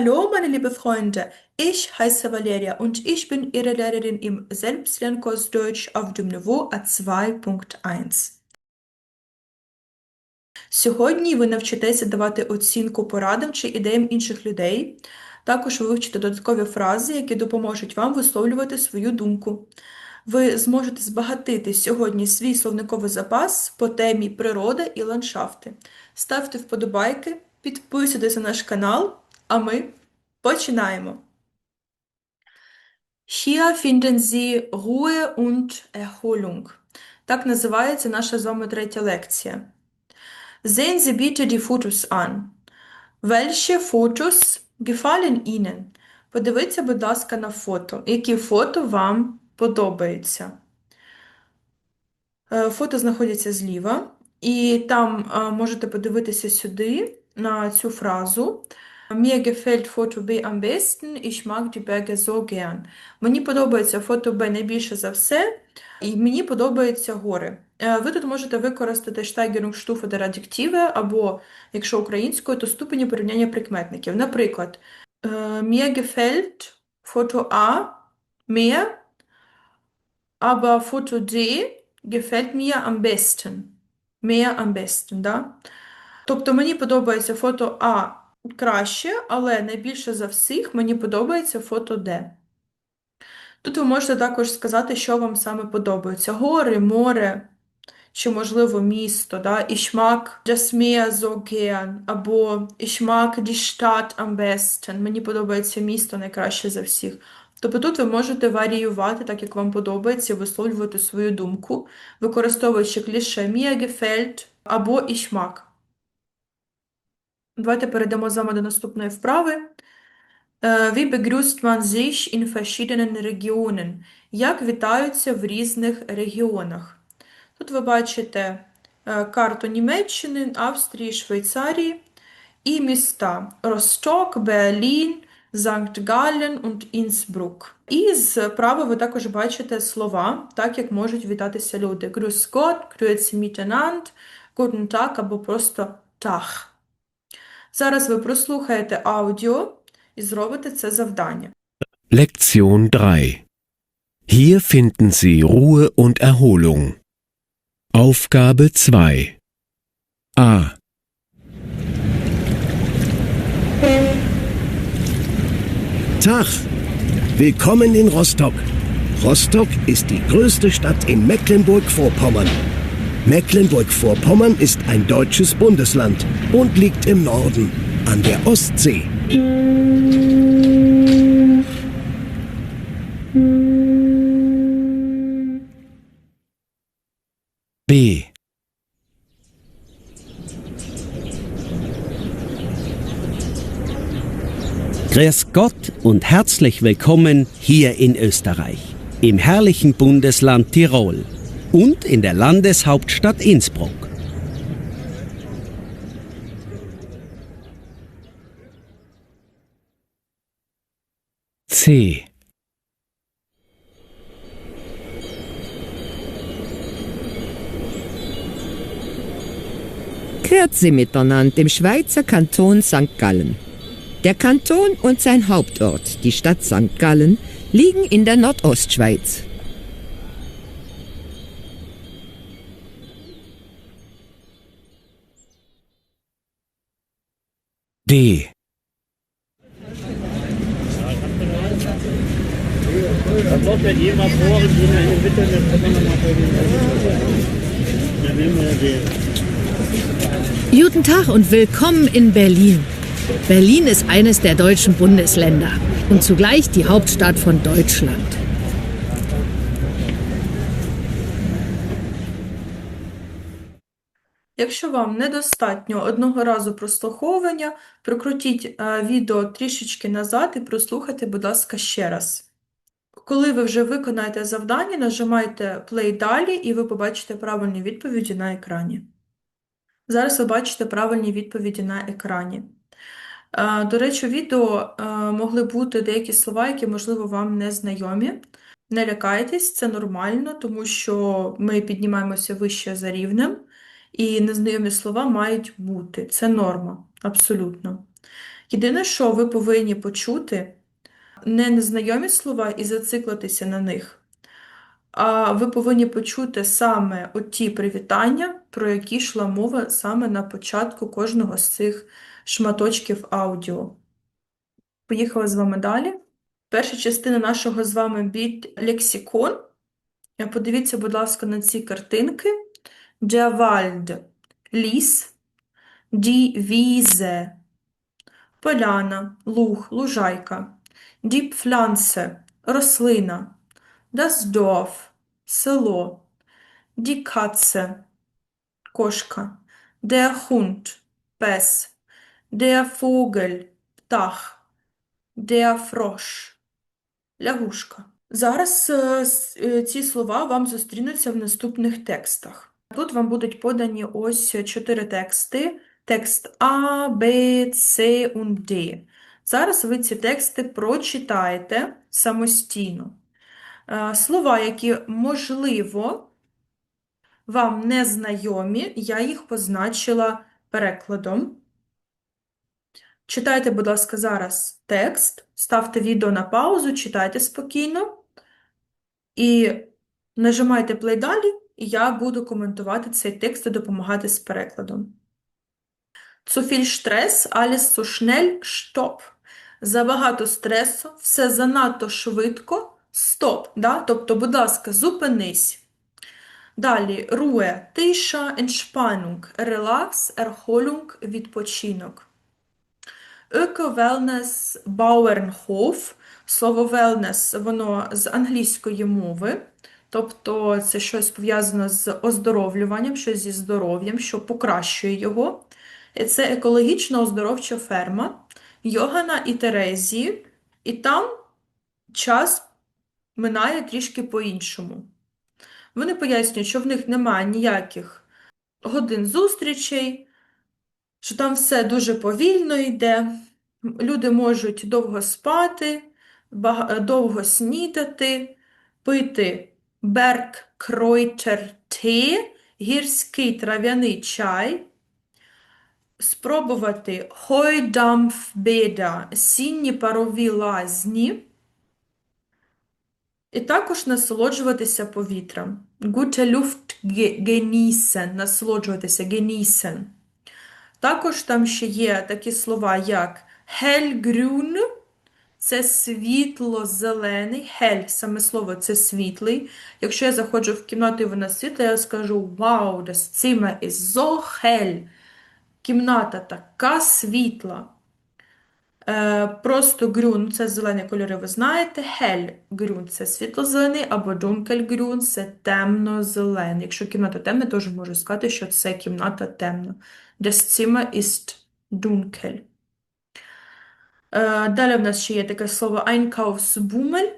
Hallo, meine liebe Freunde. Ich heiße Valeria und ich bin Ihre Lehrerin im Selbstlernkurs Deutsch auf dem Niveau A2.1. Сьогодні ви навчитеся давати оцінку порадам чи ідеям інших людей. Також ви вивчите додаткові фрази, які допоможуть вам висловлювати свою думку. Ви зможете збагатити сьогодні свій словниковий запас по темі природа і ландшафти. Ставте вподобайки, підписуйтесь на наш канал, а ми починаємо. Hier finden Sie Ruhe und Erholung. Так називається наша з вами третя лекція. Sehen Sie bitte die Fotos an. Welche Fotos gefallen Ihnen? Подивіться, будь ласка, на фото. Які фото вам подобаються? Е, Фото знаходяться зліва, і там е, можете подивитися сюди на цю фразу. Mir gefällt Foto B am besten, ich mag die Berge so gern. Мені подобається фото Б найбільше за все, і мені подобаються гори. Е, Ви тут можете використати Steigerungsstufe der Adjektive, або, якщо українською, то ступені порівняння прикметників. Наприклад, е, Mir gefällt Foto A mehr, aber Foto D gefällt mir am besten. Mehr am besten, да? Тобто мені подобається фото А краще, але найбільше за всіх мені подобається фото Д. Тут ви можете також сказати, що вам саме подобається: гори, море, чи, можливо, місто, да? Das Meer або Stadt am besten. Мені подобається місто найкраще за всіх. Тобто тут ви можете варіювати, так як вам подобається, висловлювати свою думку, використовуючи кліше mir gefällt або mag. Давайте перейдемо з вами до наступної вправи. Wie begrüßt man sich in verschiedenen Regionen? Як вітаються в різних регіонах? Тут ви бачите е, карту Німеччини, Австрії, Швейцарії і міста Росток, Берлін, Санкт Галлен und Інсбрук. І справа ви також бачите слова, так як можуть вітатися люди. Grüß Gott, Grüezi miteinander, Guten Tag або просто Tag. Зараз ви прослухаєте аудіо і зробите це завдання. Lektion 3 Hier finden Sie Ruhe und Erholung. Aufgabe 2 A. Tag! Willkommen in Rostock. Rostock ist die größte Stadt in Mecklenburg-Vorpommern. Mecklenburg-Vorpommern ist ein deutsches Bundesland und liegt im Norden an der Ostsee. B. Grüß Gott und herzlich willkommen hier in Österreich, im herrlichen Bundesland Tirol und in der Landeshauptstadt Innsbruck. C. Grüezi miteinander im Schweizer Kanton St. Gallen. Der Kanton und sein Hauptort, die Stadt St. Gallen, liegen in der Nordostschweiz. Den. Guten Tag und willkommen in Berlin. Berlin ist eines der deutschen Bundesländer und zugleich die Hauptstadt von Deutschland. Якщо вам недостатньо одного разу прослуховування, прокрутіть е, відео трішечки назад і прослухайте, будь ласка, ще раз. Коли ви вже виконаєте завдання, нажимайте play далі, і ви побачите правильні відповіді на екрані. Зараз ви бачите правильні відповіді на екрані. Е, До речі, у відео е, могли бути деякі слова, які, можливо, вам не знайомі. Не лякайтесь, це нормально, тому що ми піднімаємося вище за рівнем, і незнайомі слова мають бути. Це норма, абсолютно. Єдине, що ви повинні почути не незнайомі слова і зациклитися на них, а ви повинні почути саме оті привітання, про які йшла мова саме на початку кожного з цих шматочків аудіо. Поїхала з вами далі. Перша частина нашого з вами біт лексикон. Подивіться, будь ласка, на ці картинки. Wald – ліс, Wiese – поляна, луг, лужайка, Pflanze – рослина, Dorf – село, die – кошка, der Hund – пес, der Vogel – птах, der Frosch – лягушка. Зараз е, е, ці слова вам зустрінуться в наступних текстах. Тут вам будуть подані ось чотири тексти. Текст А, Б, С Д. Зараз ви ці тексти прочитаєте самостійно. Е, Слова, які, можливо, вам не знайомі, я їх позначила перекладом. Читайте, будь ласка, зараз текст, ставте відео на паузу, читайте спокійно і нажимайте плей далі, і я буду коментувати цей текст і допомагати з перекладом. Zu viel Stress, alles zu. Забагато стресу, все занадто швидко, стоп. Да? Тобто, будь ласка, зупинись. Далі, Ruhe, тиша, Entspannung, релакс, Erholung, відпочинок. Öko-Wellness Bauernhof. Слово wellness, воно з англійської мови, тобто це щось пов'язане з оздоровлюванням, щось зі здоров'ям, що покращує його. Це екологічно оздоровча ферма Йогана і Терезії, і там час минає трішки по-іншому. Вони пояснюють, що в них немає ніяких годин зустрічей, що там все дуже повільно йде. Люди можуть довго спати, довго снідати, пити Bergkräuter-Tee, гірський трав'яний чай, спробувати Heudampfbäder, сінні парові лазні, і також насолоджуватися повітрям. Gute Luft ge- genießen, насолоджуватися, genießen. Також там ще є такі слова, як hellgrün, це світло-зелений, hell, саме слово це світлий. Якщо я заходжу в кімнату і вона світла, я скажу Вау, das Zimmer ist so hell. Кімната така світла. Е, просто грюн це зелені кольори, ви знаєте. Hell грюн це світло-зелений, або dunkelgrün це темно-зелений. Якщо кімната темна, теж можу сказати, що це кімната темна. Das Zimmer ist dunkel. Е, Далі в нас ще є таке слово Einkaufsbummel.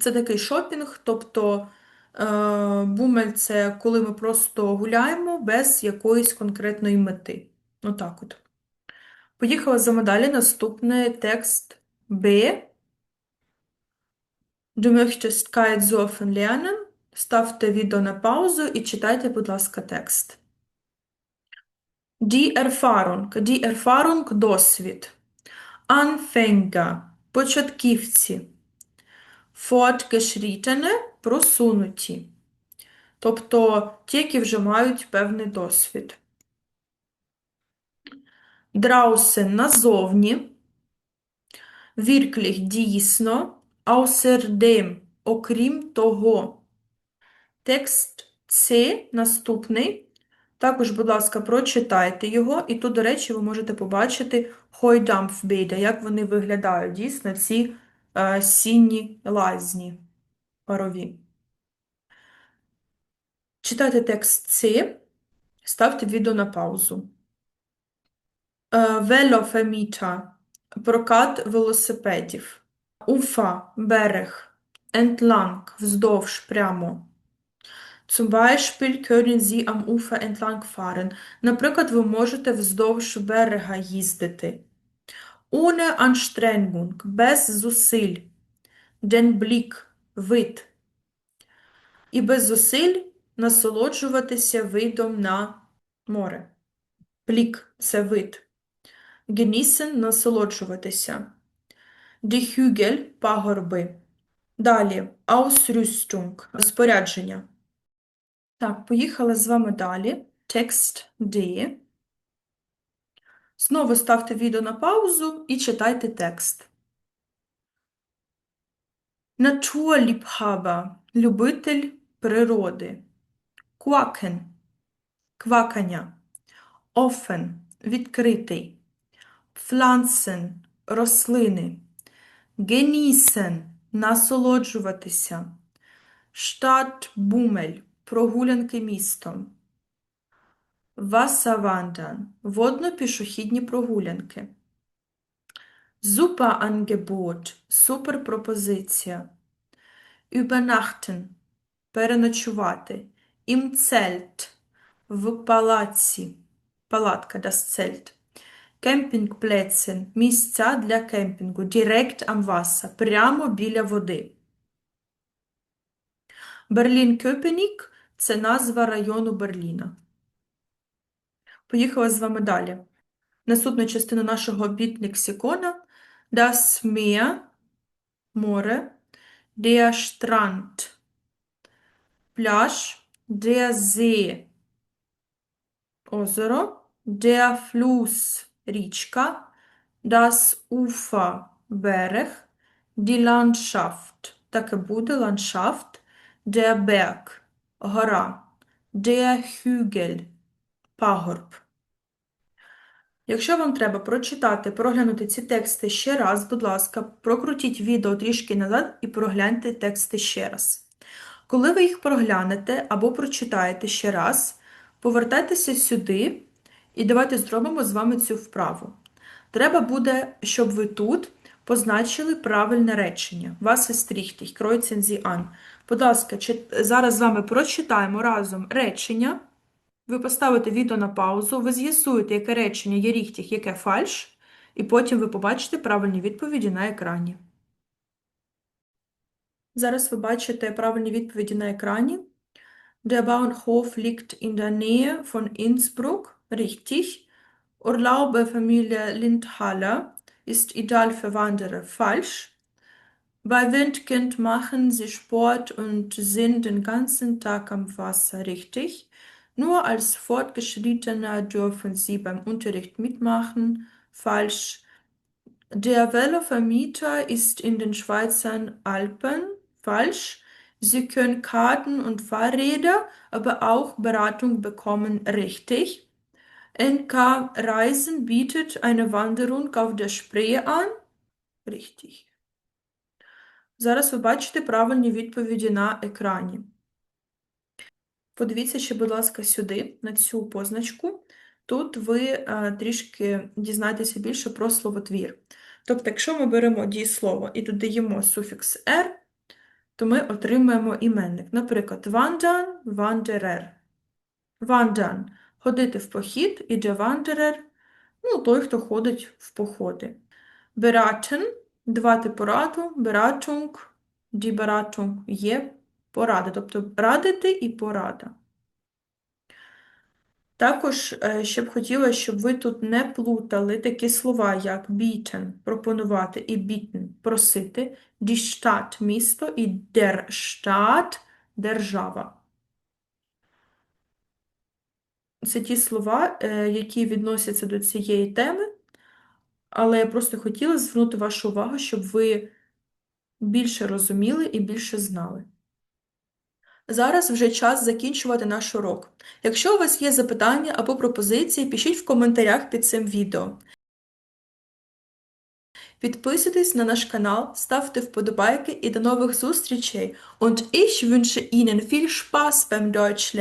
Це такий шопінг, тобто е, бумель це коли ми просто гуляємо без якоїсь конкретної мети. Отак от. Поїхала за далі. Наступний текст Б. Du möchtest Kitesurfen lernen. Ставте відео на паузу і читайте, будь ласка, текст. Die Erfahrung. Die Erfahrung – досвід. Anfänger – початківці. Fortgeschrittene – просунуті. Тобто ті, які вже мають певний досвід. Draußen – назовні. Wirklich – дійсно. Außerdem – окрім того. Текст С наступний. Також, будь ласка, прочитайте його, і тут, до речі, ви можете побачити Heudampfbäder, як вони виглядають дійсно ці е, сінні лазні парові. Читайте текст С, ставте відео на паузу. Е, Velovermieter – прокат велосипедів. Уфа – берег. Entlang – вздовж, прямо. Zum Beispiel können Sie am Ufer entlang fahren. Наприклад, ви можете вздовж берега їздити. Ohne Anstrengung, без зусиль. Den Blick, вид. І без зусиль насолоджуватися видом на море. Blick – це вид. genießen – насолоджуватися. Die Hügel – пагорби. Далі Ausrüstung – спорядження. Так, поїхали з вами далі. Текст D. Знову ставте відео на паузу і читайте текст. Naturliebhaber – любитель природи. Quaken – квакання. Offen – відкритий. Pflanzen – рослини. Genießen – насолоджуватися. Stadtbummel – прогулянки містом. Wasserwandern – водно-пішохідні прогулянки. Superangebot – суперпропозиція. Übernachten – переночувати. Im Zelt – в палаці. Палатка das Zelt. Campingplätze – місця для кемпінгу. Direkt am Wasser – прямо біля води. Берлін-Кьопенік – це назва району Берліна. Поїхали з вами далі. Наступна частина нашого біт-лексикона – Das Meer – море, der Strand – пляж, der See – озеро, der Fluss – річка, das Ufer – берег, die Landschaft – так буде, Landschaft, der Berg – гора, der Hügel – пагорб. Якщо вам треба прочитати, проглянути ці тексти ще раз, будь ласка, прокрутіть відео трішки назад і прогляньте тексти ще раз. Коли ви їх проглянете або прочитаєте ще раз, повертайтеся сюди і давайте зробимо з вами цю вправу. Треба буде, щоб ви тут позначили правильне речення. Was ist richtig? Kreuzen Sie an. Будь ласка, зараз з вами прочитаємо разом речення. Ви поставите відео на паузу, ви з'ясуєте, яке речення є ріхтіх, яке фальш, і потім ви побачите правильні відповіді на екрані. Зараз ви бачите правильні відповіді на екрані. Der Bauernhof liegt in der Nähe von Innsbruck. Richtig. Urlaub bei Familie Lindhaller ist ideal für Wanderer. Falsch. Bei Windkind machen sie Sport und sind den ganzen Tag am Wasser. Richtig. Nur als Fortgeschrittener dürfen sie beim Unterricht mitmachen. Falsch. Der Velovermieter ist in den Schweizer Alpen. Falsch. Sie können Karten und Fahrräder, aber auch Beratung bekommen. Richtig. NK Reisen bietet eine Wanderung auf der Spree an. Richtig. Зараз ви бачите правильні відповіді на екрані. Подивіться ще, будь ласка, сюди, на цю позначку. Тут ви е, трішки дізнаєтеся більше про словотвір. Тобто, якщо ми беремо дієслово і додаємо суфікс «er», то ми отримаємо іменник. Наприклад, wandern, wanderer. Wandern – ходити в похід, і der Wanderer – ну, той, хто ходить в походи. Beraten – давати пораду, die Beratung є порада, тобто радити і порада. Також е, ще б хотіла, щоб ви тут не плутали такі слова, як bieten – пропонувати, і bieten – просити, Stadt – місто, і Staat – держава. Це ті слова, е, які відносяться до цієї теми, але я просто хотіла звернути вашу увагу, щоб ви більше розуміли і більше знали. Зараз вже час закінчувати наш урок. Якщо у вас є запитання або пропозиції, пишіть в коментарях під цим відео. Підписуйтесь на наш канал, ставте вподобайки і до нових зустрічей. Und ich wünsche Ihnen viel Spaß beim Deutsch.